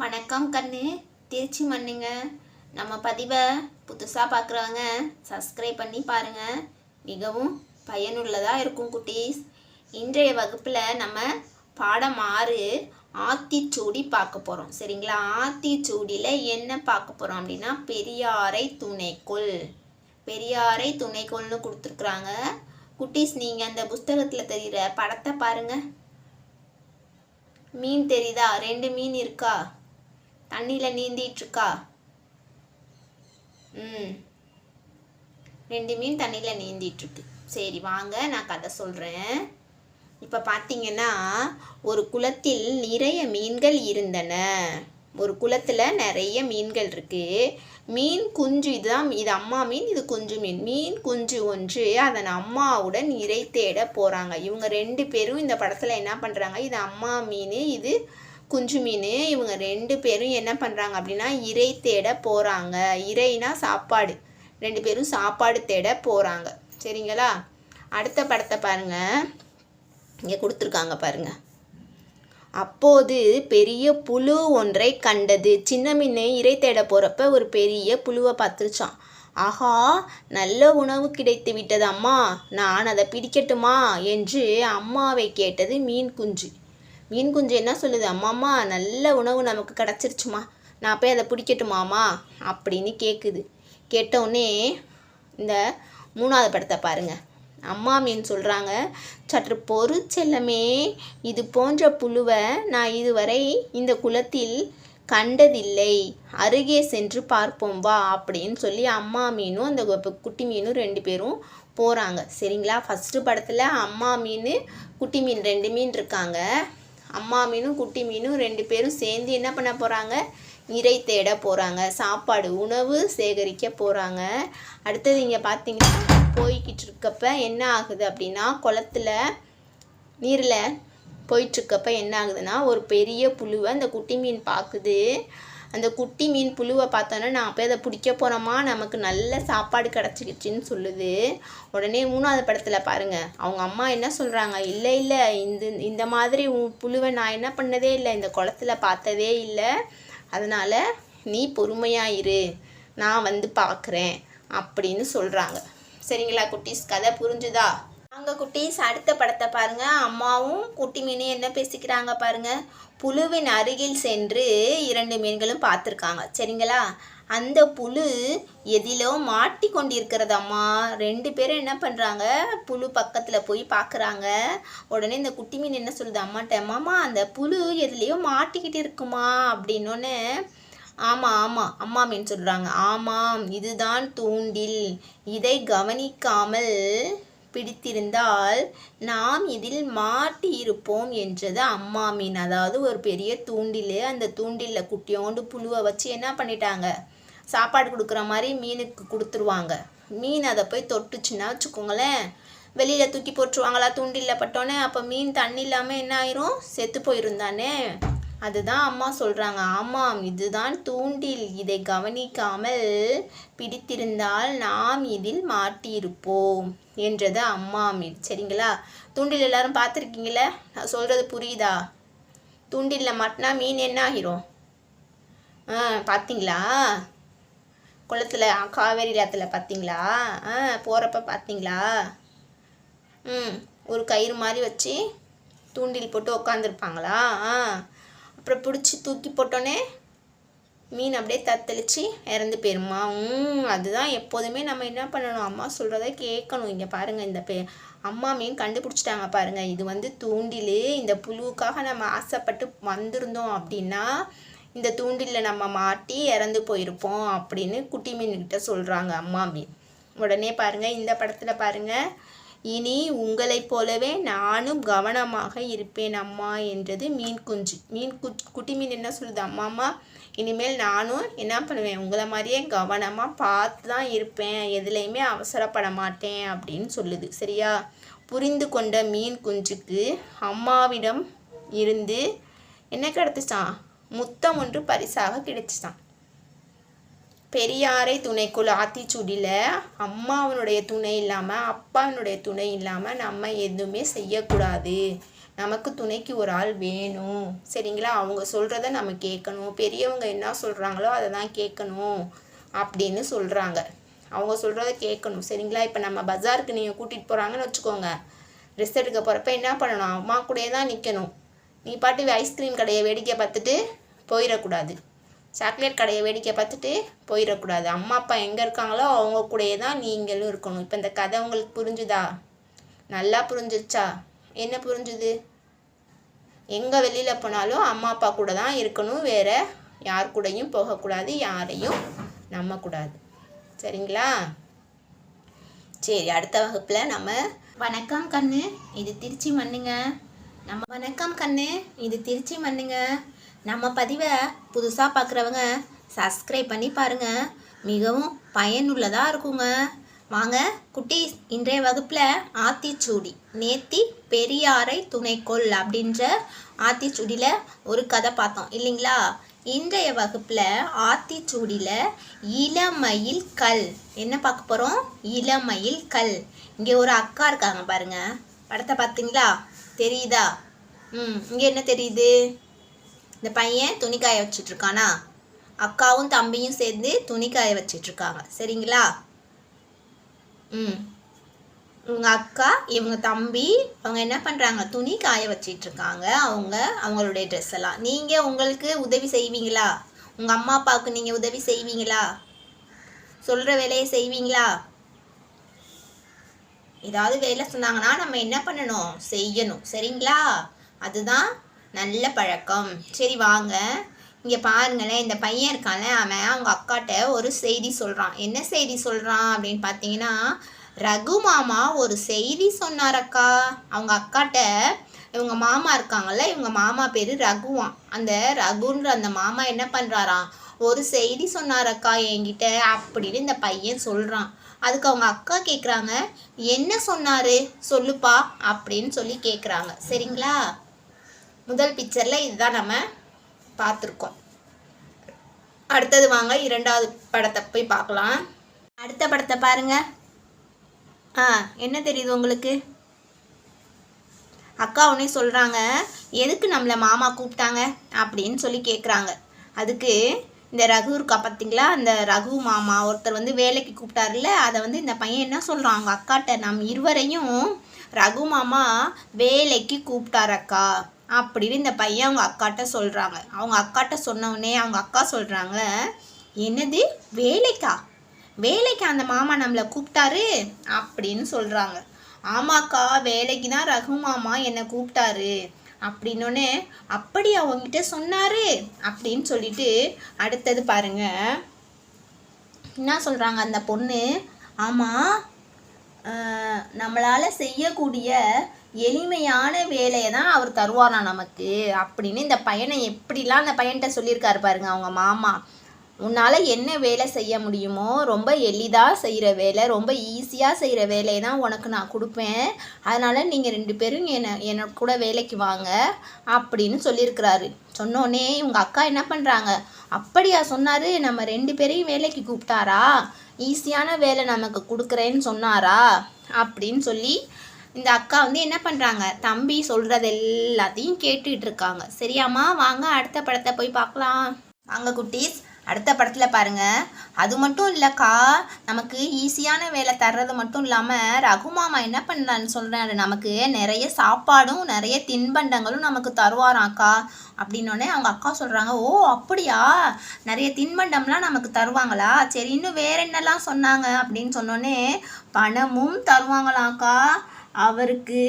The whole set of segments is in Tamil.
வணக்கம் கண்ணு. திருச்சி மண்ணுங்க. நம்ம பதிவை புதுசாக பார்க்குறவங்க சப்ஸ்கிரைப் பண்ணி பாருங்கள் மிகவும் பயனுள்ளதாக இருக்கும் குட்டீஸ். இன்றைய வகுப்பில் நம்ம பாடம் ஆறு ஆத்திச்சூடி பார்க்க போகிறோம் சரிங்களா? ஆத்திச்சூடியில் என்ன பார்க்க போகிறோம் அப்படின்னா பெரியாரை துணைக்குள். பெரியாரை துணைக்கோள்னு கொடுத்துருக்குறாங்க. குட்டீஸ் நீங்கள் அந்த புஸ்தகத்தில் தெரிகிற படத்தை பாருங்கள் மீன் தெரியுதா? ரெண்டு மீன் இருக்கா? தண்ணியில் நீந்திட்டுருக்கா? ம். ரெண்டு மீன் தண்ணியில் நீந்திட்டுருக்கு. சரி வாங்க நான் கதை சொல்கிறேன் இப்போ பார்த்தீங்கன்னா ஒரு குளத்தில் நிறைய மீன்கள் இருந்தன. ஒரு குளத்தில் நிறைய மீன்கள் இருக்குது மீன் குஞ்சு இதுதான் இது அம்மா மீன் இது குஞ்சு மீன். மீன் குஞ்சு ஒன்று அதன் அம்மாவுடன் இறை தேட போகிறாங்க இவங்க ரெண்டு பேரும் இந்த படத்தில் என்ன பண்ணுறாங்க இது அம்மா மீன் இது குஞ்சு மீன் இவங்க ரெண்டு பேரும் என்ன பண்ணுறாங்க அப்படின்னா இறை தேட போகிறாங்க இறைனா சாப்பாடு. ரெண்டு பேரும் சாப்பாடு தேட போகிறாங்க சரிங்களா? அடுத்த படத்தை பாருங்கள் இங்கே கொடுத்துருக்காங்க பாருங்கள் அப்போது பெரிய புழு ஒன்றை கண்டது. சின்ன மீன் இறை தேட போகிறப்ப ஒரு பெரிய புழுவை பார்த்துருச்சான் ஆஹா நல்ல உணவு கிடைத்து விட்டது அம்மா. நான் அதை பிடிக்கட்டுமா? என்று அம்மாவை கேட்டது மீன் குஞ்சு. மீன் குஞ்சு என்ன சொல்லுது? அம்மாம்மா நல்ல உணவு நமக்கு கிடச்சிருச்சுமா. நான் போய் அதை பிடிக்கட்டுமாமா அப்படின்னு கேட்குது கேட்டவுடனே இந்த மூணாவது படத்தை பாருங்கள் அம்மா மீன் சொல்கிறாங்க சற்று பொறு இது போன்ற புழுவை நான் இதுவரை இந்த குளத்தில் கண்டதில்லை. அருகே சென்று பார்ப்போம் வா அப்படின்னு சொல்லி அம்மா மீனும் அந்த கு- குட்டி மீனும் ரெண்டு பேரும் போகிறாங்க சரிங்களா? ஃபஸ்ட்டு படத்தில் அம்மா மீன் குட்டி மீன் ரெண்டு மீன் இருக்காங்க. அம்மா மீனும் குட்டி மீனும் ரெண்டு பேரும் சேர்ந்து என்ன பண்ண போகிறாங்க இறை தேட போகிறாங்க சாப்பாடு உணவு சேகரிக்க போகிறாங்க அடுத்தது இங்கே பார்த்தீங்கன்னா போய்கிட்டு இருக்கப்ப என்ன ஆகுது அப்படின்னா குளத்துல நீரில் போயிட்டுருக்கப்ப என்ன ஆகுதுன்னா ஒரு பெரிய புழுவை அந்த குட்டி மீன் பார்க்குது அந்த குட்டி மீன் புழுவை பார்த்தோன்னா நான் போய் அதை பிடிக்க போகிறோமா நமக்கு நல்ல சாப்பாடு கிடச்சிக்கிச்சின்னு சொல்லுது. உடனே மூணாவது படத்தில் பாருங்கள் அவங்க அம்மா என்ன சொல்கிறாங்க இல்லை இல்லை இந்த இந்த மாதிரி உன் புழுவை நான் என்ன பண்ணதே இல்லை இந்த குளத்துல பார்த்ததே இல்லை. அதனால் நீ பொறுமையாக இரு. நான் வந்து பார்க்குறேன் அப்படின்னு சொல்கிறாங்க சரிங்களா குட்டீஸ்? கதை புரிஞ்சுதா? அங்கே குட்டீஸ் அடுத்த படத்தை பாருங்கள் அம்மாவும் குட்டி மீனும் என்ன பேசிக்கிறாங்க பாருங்கள் புழுவின் அருகில் சென்று இரண்டு மீன்களும் பார்த்துருக்காங்க. சரிங்களா? அந்த புழு எதிலோ மாட்டி கொண்டிருக்கிறதம்மா. ரெண்டு பேரும் என்ன பண்ணுறாங்க புழு பக்கத்தில் போய் பார்க்குறாங்க. உடனே இந்த குட்டி மீன் என்ன சொல்லுது? அம்மாட்ட மாமா அந்த புழு எதுலேயோ மாட்டிக்கிட்டு இருக்குமா? அப்படின்னோடனே ஆமாம் ஆமாம் அம்மா மீன் சொல்கிறாங்க ஆமாம் இதுதான் தூண்டில். இதை கவனிக்காமல் பிடித்திருந்தால் நாம் இதில் மாட்டியிருப்போம் என்றது அம்மா மீன் அதாவது ஒரு பெரிய தூண்டில் அந்த தூண்டிலில் குட்டியோண்டு புழுவை வச்சு என்ன பண்ணிட்டாங்க? சாப்பாடு கொடுக்குற மாதிரி மீனுக்கு கொடுத்துருவாங்க. மீன் அதை போய் தொட்டுச்சுன்னா வச்சுக்கோங்களேன் வெளியில் தூக்கி போட்டுருவாங்களா? தூண்டிலில் பட்டோன்னே அப்போ மீன் தண்ணி இல்லாமல் என்ன ஆயிரும்? செத்து போயிரும் தானே அதுதான் அம்மா சொல்கிறாங்க ஆமாம் இதுதான் தூண்டில். இதை கவனிக்காமல் பிடித்திருந்தால் நாம் இதில் மாட்டியிருப்போம் என்றது அம்மா மீன் சரிங்களா? தூண்டில் எல்லாரும் பார்த்துருக்கீங்களே? நான் சொல்கிறது புரியுதா? தூண்டிலில் மாட்டினா மீன் என்ன ஆகிரும் ஆ பார்த்தீங்களா? குளத்துல காவேரி ஆற்றுல பார்த்தீங்களா? ஆ போகிறப்ப பார்த்தீங்களா? ம் ஒரு கயிறு மாதிரி வச்சு தூண்டில் போட்டு உக்காந்துருப்பாங்களா? ஆ அப்புறம் பிடிச்சி தூக்கி போட்டோன்னே மீன் அப்படியே தத்தளிச்சு இறந்து போயிருமா? ம் அதுதான் எப்போதுமே நம்ம என்ன பண்ணணும்? அம்மா சொல்கிறத கேட்கணும். இங்கே பாருங்கள் இந்த பே அம்மா மீன் கண்டுபிடிச்சிட்டாங்க பாருங்கள் இது வந்து தூண்டில். இந்த புழுவுக்காக நம்ம ஆசைப்பட்டு வந்திருந்தோம் அப்படின்னா இந்த தூண்டிலில் நம்ம மாட்டி இறந்து போயிருப்போம் அப்படின்னு குட்டி மீன்கிட்ட சொல்கிறாங்க அம்மா மீன். உடனே பாருங்கள் இந்த படத்தில் பாருங்கள் இனி உங்களைப் போலவே நானும் கவனமாக இருப்பேன் அம்மா என்றது மீன் குஞ்சு. மீன் கு குட்டி மீன் என்ன சொல்லுது? அம்மா அம்மா இனிமேல் நானும் என்ன பண்ணுவேன்? உங்களை மாதிரியே கவனமாக பார்த்து தான் இருப்பேன். எதுலேயுமே அவசரப்பட மாட்டேன் அப்படின்னு சொல்லுது. சரியா? புரிந்து கொண்ட மீன் குஞ்சுக்கு அம்மாவிடம் இருந்து என்ன கிடச்சிச்சான் முத்தம் ஒன்று பரிசாக கிடைச்சிச்சான் பெரியாரை துணைக்குள் ஆத்திச்சூடியில் அம்மாவனுடைய துணை இல்லாமல் அப்பாவினுடைய துணை இல்லாமல் நம்ம எதுவுமே செய்யக்கூடாது. நமக்கு துணைக்கு ஒரு ஆள் வேணும். சரிங்களா? அவங்க சொல்கிறத நம்ம கேட்கணும். பெரியவங்க என்ன சொல்கிறாங்களோ அதை தான் கேட்கணும் அப்படின்னு சொல்கிறாங்க அவங்க சொல்கிறத கேட்கணும். சரிங்களா? இப்போ நம்ம பஜாருக்கு நீங்கள் கூட்டிகிட்டு போகிறாங்கன்னு வச்சுக்கோங்க. ட்ரெஸ் எடுக்க போகிறப்ப என்ன பண்ணணும்? அம்மா கூடயே தான் நிற்கணும் நீ பாட்டு ஐஸ்கிரீம் கடையை வேடிக்கை பார்த்துட்டு போயிடக்கூடாது. சாக்லேட் கடையை வேடிக்கை பார்த்துட்டு போயிடக்கூடாது. அம்மா அப்பா எங்கே இருக்காங்களோ அவங்க கூடயே தான் நீங்களும் இருக்கணும். இப்போ இந்த கதை உங்களுக்கு புரிஞ்சுதா? நல்லா புரிஞ்சிச்சா என்ன புரிஞ்சுது? எங்கே வெளியில் போனாலும் அம்மா அப்பா கூட தான் இருக்கணும். வேறு யார் கூடயும் போகக்கூடாது. யாரையும் நம்பக்கூடாது. சரிங்களா? சரி அடுத்த வகுப்பில் நம்ம வணக்கம் கண்ணு இது திருச்சி மண்ணுங்க. நம்ம வணக்கம் கண்ணு இது திருச்சி மண்ணுங்க. நம்ம பதிவை புதுசாக பார்க்குறவங்க சப்ஸ்கிரைப் பண்ணி பாருங்கள் மிகவும் பயனுள்ளதாக இருக்குங்க. வாங்க குட்டீஸ் இன்றைய வகுப்பில் ஆத்திச்சூடி நேத்தி பெரியாரை துணைக்கொள் அப்படின்ற ஆத்திச்சூடியில் ஒரு கதை பார்த்தோம் இல்லைங்களா? இன்றைய வகுப்பில் ஆத்திச்சூடியில் இளமயில் கல். என்ன பார்க்க போகிறோம் இளமயில் கல். இங்கே ஒரு அக்கா இருக்காங்க பாருங்கள் படத்தை பார்த்தீங்களா? தெரியுதா? ம் இங்கே என்ன தெரியுது? இந்த பையன் துணி காய வச்சிட்டு அக்காவும் தம்பியும் சேர்ந்து துணி காய வச்சிட்டு சரிங்களா? ம். இவங்க அக்கா இவங்க தம்பி அவங்க என்ன பண்ணுறாங்க துணி காய வச்சிட்ருக்காங்க. அவங்க அவங்களுடைய ட்ரெஸ் எல்லாம். நீங்கள் உங்களுக்கு உதவி செய்வீங்களா? உங்கள் அம்மா அப்பாவுக்கு நீங்கள் உதவி செய்வீங்களா? சொல்கிற வேலையை செய்வீங்களா? ஏதாவது வேலை சொன்னாங்கன்னா நம்ம என்ன பண்ணணும்? செய்யணும். சரிங்களா? அதுதான் நல்ல பழக்கம். சரி வாங்க. இங்கே பாருங்களேன் இந்த பையன் இருக்கான்ல அவன் அவங்க அக்காட்ட ஒரு செய்தி சொல்கிறான் என்ன செய்தி சொல்கிறான் அப்படின்னு பார்த்தீங்கன்னா ரகு மாமா ஒரு செய்தி சொன்னார் அக்கா. அவங்க அக்காட்ட இவங்க மாமா இருக்காங்கல்ல இவங்க மாமா பேர் ரகுவான் அந்த ரகுன்ற அந்த மாமா என்ன பண்ணுறாராம் ஒரு செய்தி சொன்னார் அக்கா என்கிட்ட அப்படின்னு இந்த பையன் சொல்கிறான் அதுக்கு அவங்க அக்கா கேட்குறாங்க என்ன சொன்னார்? சொல்லுப்பா அப்படின்னு சொல்லி கேட்குறாங்க சரிங்களா? முதல் பிக்சரில் இதுதான் நம்ம பார்த்துருக்கோம். அடுத்தது வாங்க இரண்டாவது படத்தை போய் பார்க்கலாம். அடுத்த படத்தை பாருங்க. ஆ என்ன தெரியுது உங்களுக்கு? அக்கா உடனே சொல்கிறாங்க எதுக்கு நம்மளை மாமா கூப்பிட்டாங்க? அப்படின்னு சொல்லி கேட்குறாங்க அதுக்கு இந்த ரகு இருக்கா பார்த்தீங்களா அந்த ரகு மாமா ஒருத்தர் வந்து வேலைக்கு கூப்பிட்டாருல அதை வந்து இந்த பையன் என்ன சொல்கிறான் அவங்க அக்காட்ட நம் இருவரையும் ரகு மாமா வேலைக்கு கூப்பிட்டாரக்கா அப்படின்னு இந்த பையன் அவங்க அக்காட்ட சொல்கிறாங்க அவங்க அக்காட்ட சொன்னவுடனே அவங்க அக்கா சொல்கிறாங்க என்னது வேலைக்கா? வேலைக்கு அந்த மாமா நம்மளை கூப்பிட்டாரு? அப்படின்னு சொல்கிறாங்க ஆமாக்கா வேலைக்கு தான் ரகு மாமா என்னை கூப்பிட்டாரு. அப்படின்னோடனே அப்படி அவங்ககிட்ட சொன்னாரு? அப்படின்னு சொல்லிட்டு அடுத்தது பாருங்க. என்ன சொல்கிறாங்க அந்த பொண்ணு? ஆமாம் நம்மளால் செய்யக்கூடிய எளிமையான வேலையை தான் அவர் தருவாராம் நமக்கு? அப்படின்னு இந்த பையனை எப்படிலாம் அந்த பையன்கிட்ட சொல்லியிருக்காரு பாருங்க அவங்க மாமா. உன்னால் என்ன வேலை செய்ய முடியுமோ ரொம்ப எளிதாக செய்கிற வேலை ரொம்ப ஈஸியாக செய்கிற வேலையை தான் உனக்கு நான் கொடுப்பேன். அதனால் நீங்கள் ரெண்டு பேரும் என்னை என்னோட கூட வேலைக்கு வாங்க அப்படின்னு சொல்லியிருக்கிறாரு. சொன்னோன்னே இவங்க அக்கா என்ன பண்ணுறாங்க அப்படியா சொன்னார் நம்ம ரெண்டு பேரையும் வேலைக்கு கூப்பிட்டாரா? ஈஸியான வேலை நமக்கு கொடுக்குறேன்னு சொன்னாரா? அப்படின்னு சொல்லி இந்த அக்கா வந்து என்ன பண்ணுறாங்க தம்பி சொல்கிறது எல்லாத்தையும் கேட்டுக்கிட்டு இருக்காங்க. சரியாம்மா வாங்க அடுத்த படத்தை போய் பார்க்கலாம். வாங்க குட்டீஸ். அடுத்த படத்தில் பாருங்கள் அது மட்டும் இல்லைக்கா நமக்கு ஈஸியான வேலை தர்றது மட்டும் இல்லாமல் ரகுமாமா என்ன பண்ணான்னு சொல்கிறாரு நமக்கு நிறைய சாப்பாடும் நிறைய தின்பண்டங்களும் நமக்கு தருவாராக்கா. அப்படின்னோடனே அவங்க அக்கா சொல்கிறாங்க ஓ அப்படியா? நிறைய தின்பண்டம்லாம் நமக்கு தருவாங்களா? சரி இன்னும் வேற என்னெல்லாம் சொன்னாங்க? அப்படின்னு சொன்னோடனே பணமும் தருவாங்களாம்க்கா அவருக்கு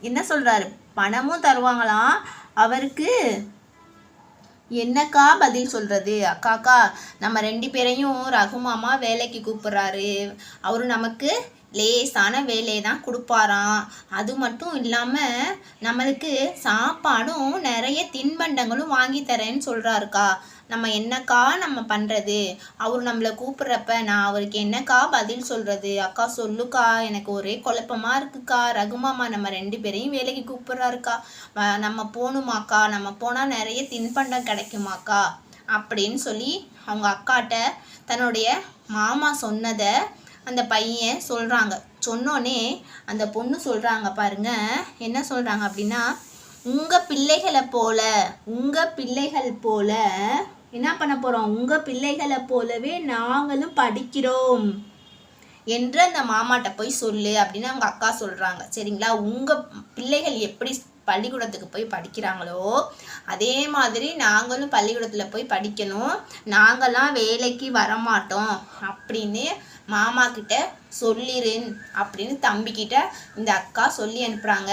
என்ன சொல்கிறாரு பணமும் தருவாங்களாம் அவருக்கு என்னக்கா பதில் சொல்கிறது அக்காக்கா நம்ம ரெண்டு பேரையும் ரகுமாமா வேலைக்கு கூப்பிட்றாரு. அவரு நமக்கு லேசான வேலையை தான் கொடுப்பாராம். அது மட்டும் இல்லாமல் நம்மளுக்கு சாப்பாடும் நிறைய தின்பண்டங்களும் வாங்கி தரேன்னு சொல்கிறாருக்கா நம்ம என்னக்கா நம்ம பண்ணுறது அவர் நம்மளை கூப்பிட்றப்ப நான் அவருக்கு என்னக்கா பதில் சொல்கிறது அக்கா சொல்லுக்கா எனக்கு ஒரே குழப்பமாக இருக்குக்கா. ரகுமாமா நம்ம ரெண்டு பேரையும் வேலைக்கு கூப்பிட்றாருக்கா. நம்ம போகணுமாக்கா? நம்ம போனால் நிறைய தின்பண்டம் கிடைக்குமாக்கா? அப்படின்னு சொல்லி அவங்க அக்காட்ட தன்னுடைய மாமா சொன்னதை அந்த பையன் சொல்கிறாங்க சொன்னோன்னே அந்த பொண்ணு சொல்கிறாங்க பாருங்க என்ன சொல்கிறாங்க அப்படின்னா உங்கள் பிள்ளைகளை போல உங்கள் பிள்ளைகள் போல என்ன பண்ண போகிறோம் உங்கள் பிள்ளைகளை போலவே நாங்களும் படிக்கிறோம். என்று அந்த மாமாட்ட போய் சொல்லு அப்படின்னு அவங்க அக்கா சொல்கிறாங்க சரிங்களா? உங்கள் பிள்ளைகள் எப்படி பள்ளிக்கூடத்துக்கு போய் படிக்கிறாங்களோ அதே மாதிரி நாங்களும் பள்ளிக்கூடத்தில் போய் படிக்கணும். நாங்களாம் வேலைக்கு வரமாட்டோம் அப்படின்னு மாமா கிட்ட சொல்லிருன் அப்படின்னு தம்பிக்கிட்ட இந்த அக்கா சொல்லி அனுப்புகிறாங்க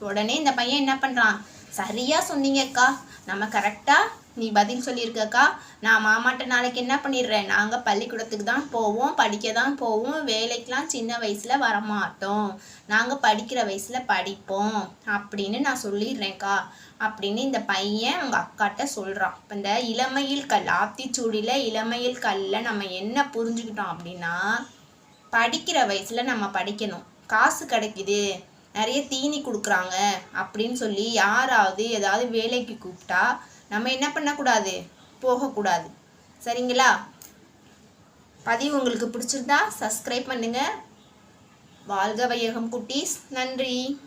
உடனே இந்த பையன் என்ன பண்ணுறான் சரியாக சொன்னீங்க அக்கா. நம்ம கரெக்டாக நீ பதில் சொல்லியிருக்கக்கா. நான் மாமாட்ட நாளைக்கு என்ன பண்ணிடுறேன்? நாங்கள் பள்ளிக்கூடத்துக்கு தான் போவோம் படிக்க தான் போவோம் வேலைக்கெலாம் சின்ன வயசில் வரமாட்டோம். நாங்கள் படிக்கிற வயசில் படிப்போம் அப்படின்னு நான் சொல்லிடுறேன்க்கா அப்படின்னு இந்த பையன் அவங்க அக்காட்ட சொல்கிறான் இப்போ இந்த இளமையில் கல் ஆப்திச்சூடியில் இளமையில் கல்லில் நம்ம என்ன புரிஞ்சுக்கிட்டோம் அப்படின்னா படிக்கிற வயசில் நம்ம படிக்கணும். காசு கிடைக்குது. நிறைய தீனி கொடுக்குறாங்க அப்படின்னு சொல்லி யாராவது ஏதாவது வேலைக்கு கூப்பிட்டா நம்ம என்ன பண்ணக்கூடாது? போகக்கூடாது. சரிங்களா? பதிவு உங்களுக்கு பிடிச்சிருந்தா சப்ஸ்கிரைப் பண்ணுங்கள் வாழ்க வையகம் குட்டீஸ். நன்றி.